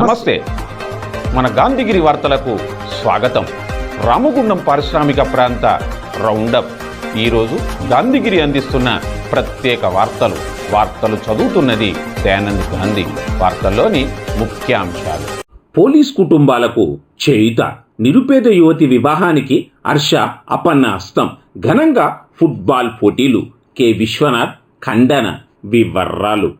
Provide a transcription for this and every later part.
నమస్తే. మన గాంధీగిరి వార్తలకు స్వాగతం. రామగుండం పారిశ్రామిక ప్రాంత రౌండప్. ఈరోజు గాంధీగిరి అందిస్తున్న ప్రత్యేక వార్తలు. వార్తలు చదువుతున్నది దయానంద్ గాంధీ. వార్తల్లోని ముఖ్యాంశాలు. పోలీస్ కుటుంబాలకు చేయుత. నిరుపేద యువతి వివాహానికి హర్ష అపన్న హస్తం ఘనంగా ఫుట్బాల్ పోటీలు. కె. విశ్వనాథ్ ఖండన. వివర్రాలు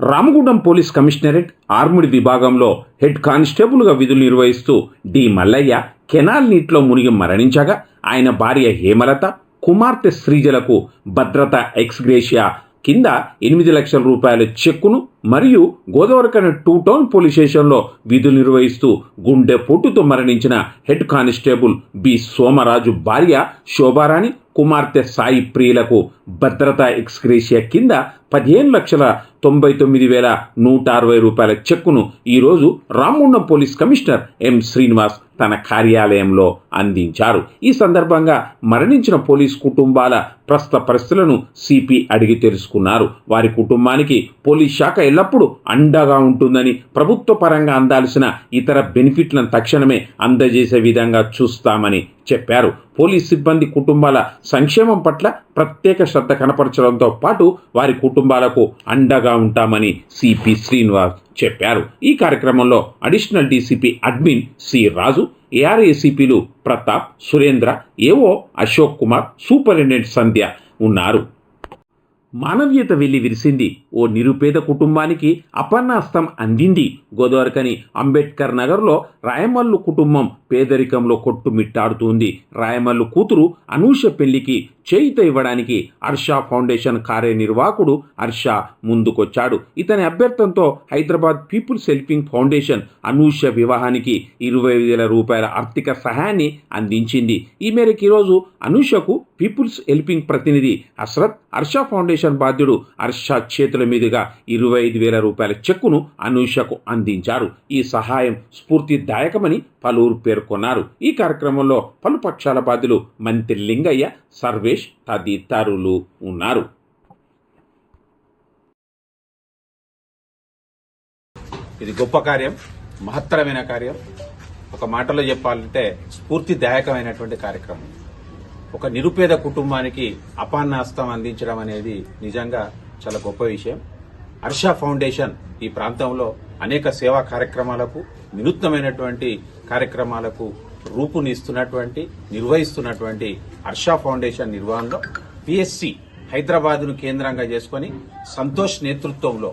Ramagundam police commissionerate ఆర్ముడి విభాగంలో హెడ్ కానిస్టేబుల్గా విధులు నిర్వహిస్తూ డి మల్లయ్య కెనాల్ నీటిలో మునిగి మరణించగా ఆయన భార్య హేమలత కుమార్తె శ్రీజలకు భద్రత ఎక్స్గ్రేషియా కింద ఎనిమిది లక్షల రూపాయల చెక్కును మరియు గోదావరికని టూ టౌన్ పోలీస్ స్టేషన్లో విధులు నిర్వహిస్తూ గుండె పొట్టుతో మరణించిన హెడ్ కానిస్టేబుల్ బి సోమరాజు భార్య శోభారాణి కుమార్తె సాయి ప్రియులకు భద్రతా ఎక్స్గ్రేషియా కింద పదిహేను లక్షల తొంభై తొమ్మిది వేల నూట అరవై రూపాయల చెక్కును ఈరోజు Ramagundam police commissioner M Srinivas తన కార్యాలయంలో అందించారు. ఈ సందర్భంగా మరణించిన పోలీస్ కుటుంబాల ప్రస్తుత పరిస్థితులను సిపి అడిగి తెలుసుకున్నారు. వారి కుటుంబానికి పోలీస్ శాఖ ఎల్లప్పుడూ అండగా ఉంటుందని ప్రభుత్వ పరంగా అందాల్సిన ఇతర బెనిఫిట్లను తక్షణమే అందజేసే విధంగా చూస్తామని చెప్పారు. పోలీస్ సిబ్బంది కుటుంబాల సంక్షేమం పట్ల ప్రత్యేక శ్రద్ధ కనపరచడంతో పాటు వారి కుటుంబాలకు అండగా ఉంటామని సిపి శ్రీనివాస్ చెప్పారు. ఈ కార్యక్రమంలో additional DCP admin C Raju ఏఆర్ఏసీపీలు Pratap Surendra AO Ashok Kumar superintendent Sandhya ఉన్నారు. మానవీయత వెళ్ళి విరిసింది. ఓ నిరుపేద కుటుంబానికి అపన్నాస్తం అందింది. గోదావరికని అంబేద్కర్ నగర్లో రాయమల్లు కుటుంబం పేదరికంలో కొట్టుమిట్టాడుతుంది. రాయమల్లు కూతురు అనూష పెళ్ళికి చేయిత ఇవ్వడానికి హర్ష ఫౌండేషన్ కార్యనిర్వాహకుడు హర్ష ముందుకొచ్చాడు. ఇతని అభ్యర్థంతో Hyderabad people's helping foundation Anushya వివాహానికి ఇరవై వేల రూపాయల ఆర్థిక సహాయాన్ని అందించింది. ఈ మేరకు ఈరోజు అనూషకు పీపుల్స్ హెల్పింగ్ ప్రతినిధి అశ్రత్ హర్ష ఫౌండేషన్ బాధ్యుడు హర్ష చేతుల మీదుగా ఇరవై ఐదు వేల రూపాయల చెక్కును అనూషకు అందించారు. ఈ సహాయం స్ఫూర్తిదాయకమని పలువురు పేర్కొన్నారు. ఈ కార్యక్రమంలో పలు పక్షాల బాధ్యులు మంత్రి లింగయ్య సర్వేష్ తదితరులు ఉన్నారు. ఇది గొప్ప కార్యం మహత్తరమైన కార్యం. ఒక మాటలో చెప్పాలంటే స్ఫూర్తిదాయకమైనటువంటి కార్యక్రమం. ఒక నిరుపేద కుటుంబానికి అపాన్నాస్తం అందించడం అనేది నిజంగా చాలా గొప్ప విషయం. హర్ష ఫౌండేషన్ ఈ ప్రాంతంలో అనేక సేవా కార్యక్రమాలకు వినూత్నమైనటువంటి కార్యక్రమాలకు రూపునిస్తున్నటువంటి నిర్వహిస్తున్నటువంటి హర్ష ఫౌండేషన్ నిర్వహణలో పిఎస్సి హైదరాబాద్ను కేంద్రంగా చేసుకుని సంతోష్ నేతృత్వంలో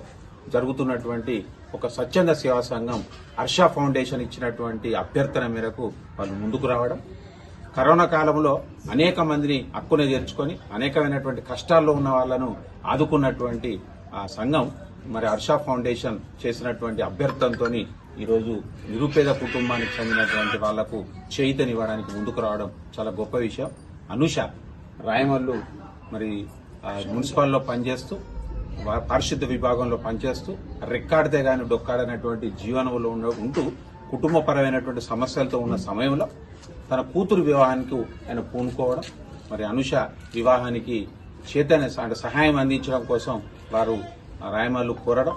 జరుగుతున్నటువంటి ఒక స్వచ్ఛంద సేవా సంఘం హర్ష ఫౌండేషన్ ఇచ్చినటువంటి అభ్యర్థన మేరకు వాళ్ళు ముందుకు రావడం. కరోనా కాలంలో అనేక మందిని అక్కున చేర్చుకొని అనేకమైనటువంటి కష్టాల్లో ఉన్న వాళ్ళను ఆదుకున్నటువంటి ఆ సంఘం మరి హర్ష ఫౌండేషన్ చేసినటువంటి అభ్యర్థనతో ఈరోజు నిరుపేద కుటుంబానికి చెందినటువంటి వాళ్ళకు చేయితనివ్వడానికి ముందుకు రావడం చాలా గొప్ప విషయం. అనుష రాయమల్లు మరి మున్సిపల్లో పనిచేస్తూ వా- పారిశుద్ధ విభాగంలో పనిచేస్తూ రెక్కాడితే గాని డొక్కాడనటువంటి జీవనంలో ఉండ ఉంటూ కుటుంబపరమైనటువంటి సమస్యలతో ఉన్న సమయంలో తన కూతురు వివాహానికి ఆయన పూనుకోవడం. మరి అనుష వివాహానికి చేతన అంటే సహాయం అందించడం కోసం వారు రాయమల్లు కోరడం.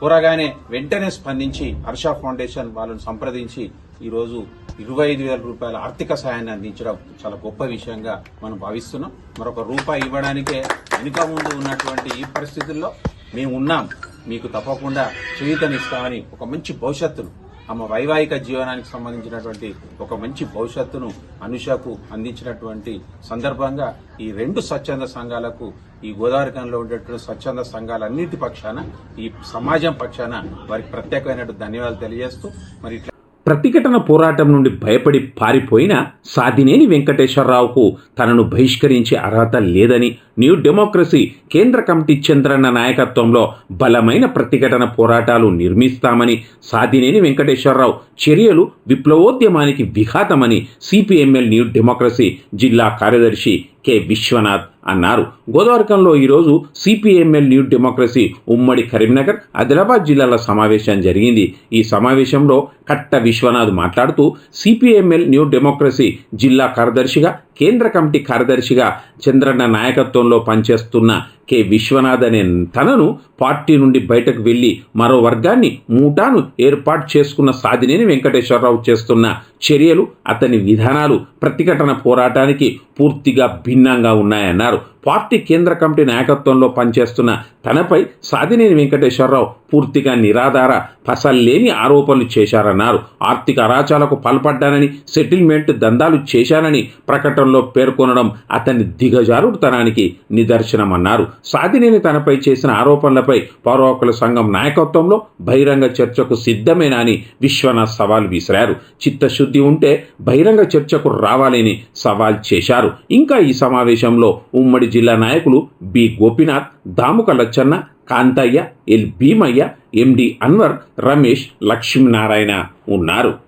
కోరగానే వెంటనే స్పందించి హర్ష ఫౌండేషన్ వాళ్ళను సంప్రదించి ఈరోజు ఇరవై ఐదు వేల రూపాయల ఆర్థిక సహాయాన్ని అందించడం చాలా గొప్ప విషయంగా మనం భావిస్తున్నాం. మరొక రూపాయి ఇవ్వడానికే వెనుక ముందు ఉన్నటువంటి ఈ పరిస్థితుల్లో మేము ఉన్నాం మీకు తప్పకుండా చేయుతనిస్తామని ఒక మంచి భవిష్యత్తును ఆమె వైవాహిక జీవనానికి సంబంధించినటువంటి ఒక మంచి భవిష్యత్తును అనుషకు అందించినటువంటి సందర్భంగా ఈ రెండు స్వచ్ఛంద సంఘాలకు ఈ గోదావరికంలో ఉండేటువంటి స్వచ్ఛంద సంఘాలన్నిటి పక్షాన ఈ సమాజం పక్షాన వారికి ప్రత్యేకమైనటువంటి ధన్యవాదాలు తెలియజేస్తూ మరి ప్రతిఘటన పోరాటం నుండి భయపడి పారిపోయిన సాదినేని వెంకటేశ్వరరావుకు తనను బహిష్కరించే అర్హత లేదని న్యూ డెమోక్రసీ కేంద్ర కమిటీ చంద్రన్న నాయకత్వంలో బలమైన ప్రతిఘటన పోరాటాలు నిర్మిస్తామని సాదినేని వెంకటేశ్వరరావు చర్యలు విప్లవోద్యమానికి విఘాతమని సిపిఎంఎల్ న్యూ డెమోక్రసీ జిల్లా కార్యదర్శి కె విశ్వనాథ్ అన్నారు. గోదావరికంలో ఈరోజు సిపిఎంఎల్ న్యూ డెమోక్రసీ ఉమ్మడి కరీంనగర్ ఆదిలాబాద్ జిల్లాల సమావేశం జరిగింది. ఈ సమావేశంలో కట్ట విశ్వనాథ్ మాట్లాడుతూ సిపిఎంఎల్ న్యూ డెమోక్రసీ జిల్లా కార్యదర్శిగా కేంద్ర కమిటీ కార్యదర్శిగా చంద్రన్న నాయకత్వంలో పనిచేస్తున్న కె. విశ్వనాథ్ అనే తనను పార్టీ నుండి బయటకు వెళ్ళి మరో వర్గాన్ని మూటాను ఏర్పాటు చేసుకున్న సాధినేని వెంకటేశ్వరరావు చేస్తున్న చర్యలు అతని విధానాలు ప్రతిఘటన పోరాటానికి పూర్తిగా భిన్నంగా ఉన్నాయన్నారు. పార్టీ కేంద్ర కమిటీ నాయకత్వంలో పనిచేస్తున్న తనపై సాధినేని వెంకటేశ్వరరావు పూర్తిగా నిరాధార పసల్లేని ఆరోపణలు చేశారన్నారు. ఆర్థిక అరాచాలకు పాల్పడ్డానని సెటిల్మెంట్ దందాలు చేశానని ప్రకటనలో పేర్కొనడం అతని దిగజారుడుతనానికి నిదర్శనమన్నారు. సాధినేని తనపై చేసిన ఆరోపణలపై పౌర సంఘం నాయకత్వంలో బహిరంగ చర్చకు సిద్ధమేనా అని విశ్వనాథ్ సవాల్ విసిరారు. చిత్తశుద్ధి ఉంటే బహిరంగ చర్చకు రావాలని సవాల్ చేశారు. ఇంకా ఈ సమావేశంలో ఉమ్మడి జిల్లా నాయకులు B. Gopinath Damuka Lachanna Kantaiah L. Bheemaiah MD Anwar Ramesh Lakshminarayana ఉన్నారు.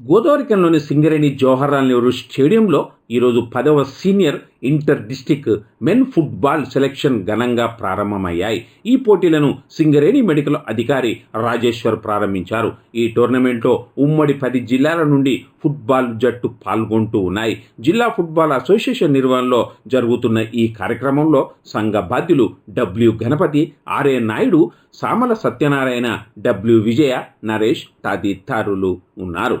గోదావరికంలోని సింగరేణి జవహర్లాల్ నెహ్రూ స్టేడియంలో ఈరోజు పదవ senior inter district men football selection ఘనంగా ప్రారంభమయ్యాయి. ఈ పోటీలను సింగరేణి మెడికల్ అధికారి రాజేశ్వర్ ప్రారంభించారు. ఈ టోర్నమెంట్లో ఉమ్మడి పది జిల్లాల నుండి ఫుట్బాల్ జట్టు పాల్గొంటూ ఉన్నాయి. జిల్లా ఫుట్బాల్ అసోసియేషన్ నిర్వహణలో జరుగుతున్న ఈ కార్యక్రమంలో సంఘ బాధ్యులు W Ganapathi RA Naidu Samala Satyanarayana W Vijaya Naresh తదితరులు ఉన్నారు.